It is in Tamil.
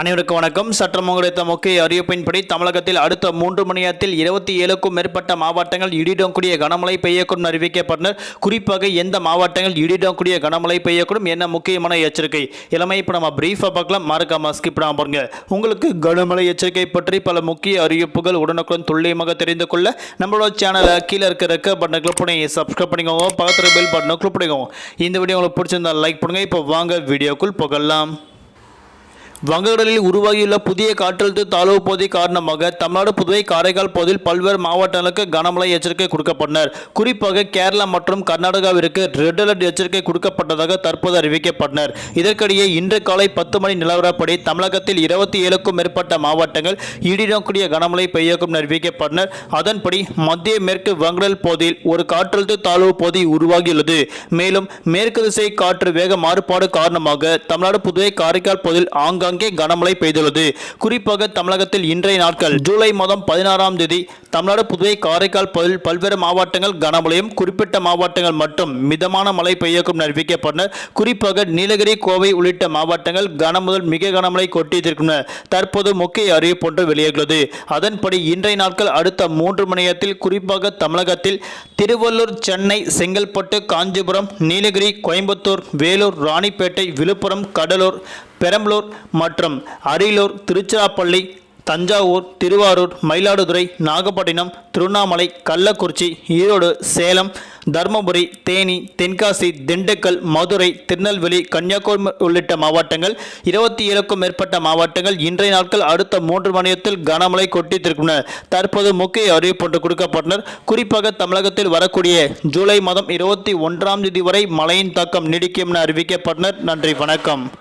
அனைவருக்கும் வணக்கம். சற்றம் கிடைத்த முக்கிய அறிவிப்பின்படி தமிழகத்தில் அடுத்த மூன்று மணி நேரத்தில் இருபத்தி ஏழுக்கும் மேற்பட்ட மாவட்டங்கள் இடிடக்கூடிய கனமழை பெய்யக்கூடும் அறிவிக்கப்பட்டனர். குறிப்பாக எந்த மாவட்டங்கள் இடிடக்கூடிய கனமழை பெய்யக்கூடும் என்ன முக்கியமான எச்சரிக்கை? இளமை இப்போ நம்ம பிரீஃபாக பார்க்கலாம். மறக்காம ஸ்கிப் பண்ணாம பாருங்க. உங்களுக்கு கனமழை எச்சரிக்கை பற்றி பல முக்கிய அறிவிப்புகள் உடனுக்குடன் துல்லியமாக தெரிந்து கொள்ள நம்மளோட சேனலை கீழே இருக்க ரெக்க பட்டனை கிளிக் பண்ணி சப்ஸ்கிரைப் பண்ணிக்கோங்க. பக்கத்தில் பெல் பட்டனை கிளிக் பண்ணிக்கோங்க. இந்த வீடியோ உங்களுக்கு பிடிச்சிருந்தா லைக் பண்ணுங்க. இப்போ வாங்க வீடியோக்குள் புகழலாம் வங்கக்கடலில் உருவாகியுள்ள புதிய காற்றழுத்த தாழ்வு பகுதி காரணமாக தமிழ்நாடு புதுவை காரைக்கால் பகுதியில் பல்வேறு மாவட்டங்களுக்கு கனமழை எச்சரிக்கை கொடுக்கப்பட்டனர். குறிப்பாக கேரளா மற்றும் கர்நாடகாவிற்கு ரெட் அலர்ட் எச்சரிக்கை கொடுக்கப்பட்டதாக தற்போது அறிவிக்கப்பட்டனர். இதற்கிடையே இன்று காலை பத்து மணி நிலவரப்படி தமிழகத்தில் இருபத்தி ஏழுக்கும் மேற்பட்ட மாவட்டங்கள் இடிடக்கூடிய கனமழை பெய்யக்கும் அறிவிக்கப்பட்டனர். அதன்படி மத்திய மேற்கு வங்கடல் பகுதியில் ஒரு காற்றழுத்த தாழ்வு பகுதி உருவாகியுள்ளது. மேலும் மேற்கு திசை காற்று வேக மாறுபாடு காரணமாக தமிழ்நாடு புதுவை காரைக்கால் பகுதியில் ஆங்காங்கே கனமழை பெய்துள்ளது. குறிப்பாக தமிழகத்தில் இன்றைய நாட்கள் ஜூலை மாதம் பதினாறாம் தேதி தமிழ்நாடு புதுவை காரைக்கால் பகுதியில் பல்வேறு மாவட்டங்கள் கனமழையும் குறிப்பிட்ட மாவட்டங்கள் மட்டும் மிதமான மழை பெய்யக்கும் அறிவிக்கப்பட்டனர் குறிப்பாக நீலகிரி கோவை உள்ளிட்ட மாவட்டங்கள் கன முதல் மிக கனமழை கொட்டியிருக்கின்றன தற்போது முக்கிய அறிவிப்பு ஒன்று வெளியாகியுள்ளது அதன்படி இன்றைய நாட்கள் அடுத்த மூன்று மணி நேரத்தில் குறிப்பாக தமிழகத்தில் திருவள்ளூர் சென்னை செங்கல்பட்டு காஞ்சிபுரம் நீலகிரி கோயம்புத்தூர் வேலூர் ராணிப்பேட்டை விழுப்புரம் கடலூர் பெரம்பலூர் மற்றும் அரியலூர் திருச்சிராப்பள்ளி தஞ்சாவூர் திருவாரூர் மயிலாடுதுறை நாகப்பட்டினம் திருவண்ணாமலை கள்ளக்குறிச்சி ஈரோடு சேலம் தருமபுரி தேனி தென்காசி திண்டுக்கல் மதுரை திருநெல்வேலி கன்னியாகுமரி உள்ளிட்ட மாவட்டங்கள் இருபத்தி ஏழுக்கும் மேற்பட்ட மாவட்டங்கள் இன்றைய நாட்கள் அடுத்த மூன்று மணியத்தில் கனமழை கொட்டித்திருக்கின்றன. தற்போது முக்கிய அறிவிப்பு ஒன்று கொடுக்கப்பட்டனர் குறிப்பாக தமிழகத்தில் வரக்கூடிய ஜூலை மாதம் இருபத்தி ஒன்றாம் தேதி வரை மழையின் தாக்கம் நீடிக்கும் என அறிவிக்கப்பட்டனர் நன்றி வணக்கம்.